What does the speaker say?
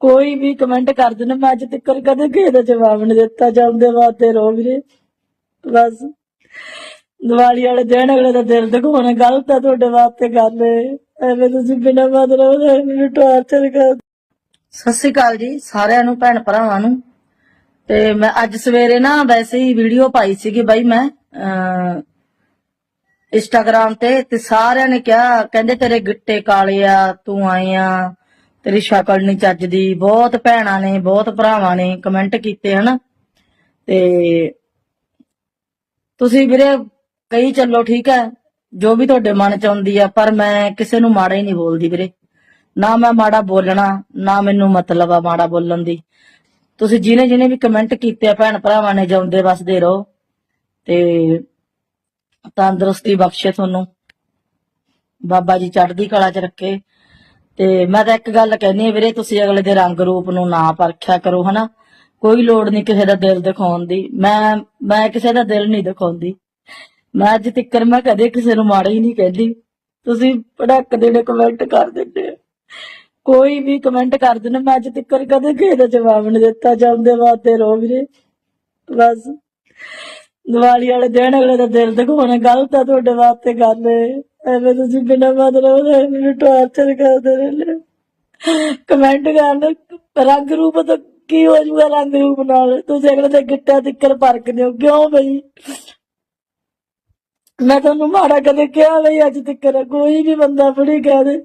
ਕੋਈ ਵੀ ਕਮੈਂਟ ਕਰ ਦੇਣਾ, ਮੈਂ ਅੱਜ ਤੱਕ ਕਦੇ ਕਿਸੇ ਦਾ ਜਵਾਬ ਨਹੀਂ ਦਿੱਤਾ, ਜਾਂਦੇ ਵਾਸਤੇ ਰੋ ਵੀਰੇ। ਬਸ। ਦੀਵਾਲੀ ਵਾਲੇ ਦਿਨ ਅਗਲੇ ਦਾ ਦਿਲ ਦਿਖਾਉਣਾ ਗਲਤ ਆ ਤੁਹਾਡੇ ਵਾਸਤੇ ਗੱਲ। ਐਵੇਂ ਤੁਸੀਂ ਬਿਨਾਂ ਮਤਲਬ ਦੇ ਮੈਨੂੰ ਟਾਰਚਰ ਕਰ ਸਤਿ ਸ਼੍ਰੀ ਅਕਾਲ ਜੀ, ਸਾਰਿਆਂ ਨੂੰ, ਭੈਣ ਭਰਾਵਾਂ ਨੂੰ। ਤੇ ਮੈਂ ਅੱਜ ਸਵੇਰੇ ਨਾ ਵੈਸੇ ਹੀ ਵੀਡੀਓ ਪਾਈ ਸੀਗੀ ਬਾਈ ਮੈਂ, ਅਹ ਇੰਸਟਾਗ੍ਰਾਮ ਤੇ ਤੇ ਸਾਰਿਆਂ ਨੇ ਕਿਹਾ, ਕਹਿੰਦੇ ਤੇਰੇ ਗਿੱਟੇ ਕਾਲੇ ਆ, ਤੂੰ ਆਏ ਆ। ਤੇਰੀ ਸ਼ਕਲ ਨਹੀਂ ਚੱਜਦੀ, ਬਹੁਤ ਭੈਣਾਂ ਨੇ, ਬਹੁਤ ਭਰਾਵਾਂ ਨੇ ਕਮੈਂਟ ਕੀਤੇ ਹਨ। ਤੇ ਤੁਸੀਂ ਵੀਰੇ ਕਹੀ ਚੱਲੋ ਠੀਕ ਹੈ, ਜੋ ਵੀ ਤੁਹਾਡੇ ਮਨ ਚ ਆਉਂਦੀ ਆ, ਪਰ ਮੈਂ ਕਿਸੇ ਨੂੰ ਮਾੜਾ ਹੀ ਨਹੀਂ ਬੋਲਦੀ ਵੀਰੇ। ਨਾ ਮੈਂ ਮਾੜਾ ਬੋਲਣਾ, ਨਾ ਮੈਨੂੰ ਮਤਲਬ ਆ ਮਾੜਾ ਬੋਲਣ ਦੀ। ਤੁਸੀਂ ਜਿਹਨੇ ਜਿਹਨੇ ਵੀ ਕਮੈਂਟ ਕੀਤੇ ਆ, ਭੈਣ ਭਰਾਵਾਂ ਨੇ, ਜਿਉਂਦੇ ਵਸਦੇ ਰਹੋ। ਤੇ ਤੰਦਰੁਸਤੀ ਬਖਸ਼ੇ ਤੁਹਾਨੂੰ। ਬਾਬਾ ਜੀ ਚੜ੍ਹਦੀ ਕਲਾ 'ਚ ਰੱਖੇ। ਤੇ ਮੈਂ ਤਾਂ ਇੱਕ ਗੱਲ ਕਹਿੰਦੀ ਆ ਵੀਰੇ, ਤੁਸੀਂ ਅਗਲੇ ਦੇ ਰੰਗ ਰੂਪ ਨੂੰ ਨਾ ਪਰਖਿਆ ਕਰੋ, ਹਨਾ? ਕੋਈ ਲੋੜ ਨਹੀਂ ਕਿਸੇ ਦਾ ਦਿਲ ਦਿਖਾਉਣ ਦੀ। ਮੈਂ ਮੈਂ ਕਿਸੇ ਦਾ ਦਿਲ ਨਹੀਂ ਦਿਖਾਉਂਦੀ। ਮੈਂ ਅੱਜ ਤੱਕ ਮੈਂ ਕਦੇ ਕਿਸੇ ਨੂੰ ਮਾੜਾ ਹੀ ਨਹੀਂ ਕਹਿੰਦੀ। ਤੁਸੀਂ ਭੜਕ ਦੇ ਕਮੈਂਟ ਕਰ ਦਿੰਦੇ ਕੋਈ ਵੀ ਕਮੈਂਟ ਕਰ ਦੇਣਾ ਮੈਂ ਅੱਜ ਤੱਕ ਕਦੇ ਕਿਸੇ ਦਾ ਜਵਾਬ ਨਹੀਂ ਦਿੱਤਾ। ਜਾਂਦੇ ਵਾਸਤੇ ਰੋ ਵੀਰੇ। ਬਸ। ਦੀਵਾਲੀ ਵਾਲੇ ਦਿਨ ਅਗਲੇ ਦਾ ਦਿਲ ਦਿਖਾਉਣਾ ਗਲਤ ਆ ਤੁਹਾਡੇ ਵਾਸਤੇ ਗੱਲ। ਇਹ। ਐਵੇਂ ਤੁਸੀਂ ਬਿਨਾਂ ਮਤਲਬ ਦੇ ਮੈਨੂੰ ਟਾਰਚਰ ਕਰਦੇ ਰਹਿੰਦੇ ਕਮੈਂਟ ਕਰਨ, ਰੰਗ ਰੂਪ ਤਾਂ ਕੀ ਹੋ ਜੂਗਾ ਰੰਗ ਰੂਪ ਨਾਲ? ਤੁਸੀਂ ਅਗਲੇ ਤੇ ਗਿੱਟਾ ਤਿੱਕਰ ਪਰਕਦੇ ਹੋ ਕਿਉਂ ਬਈ? ਮੈਂ ਤੁਹਾਨੂੰ ਮਾੜਾ ਕਦੇ ਕਿਹਾ ਬਈ, ਅੱਜ ਤੱਕ ਕੋਈ ਵੀ ਬੰਦਾ ਫੜੀ ਕਹਿ ਦੇ।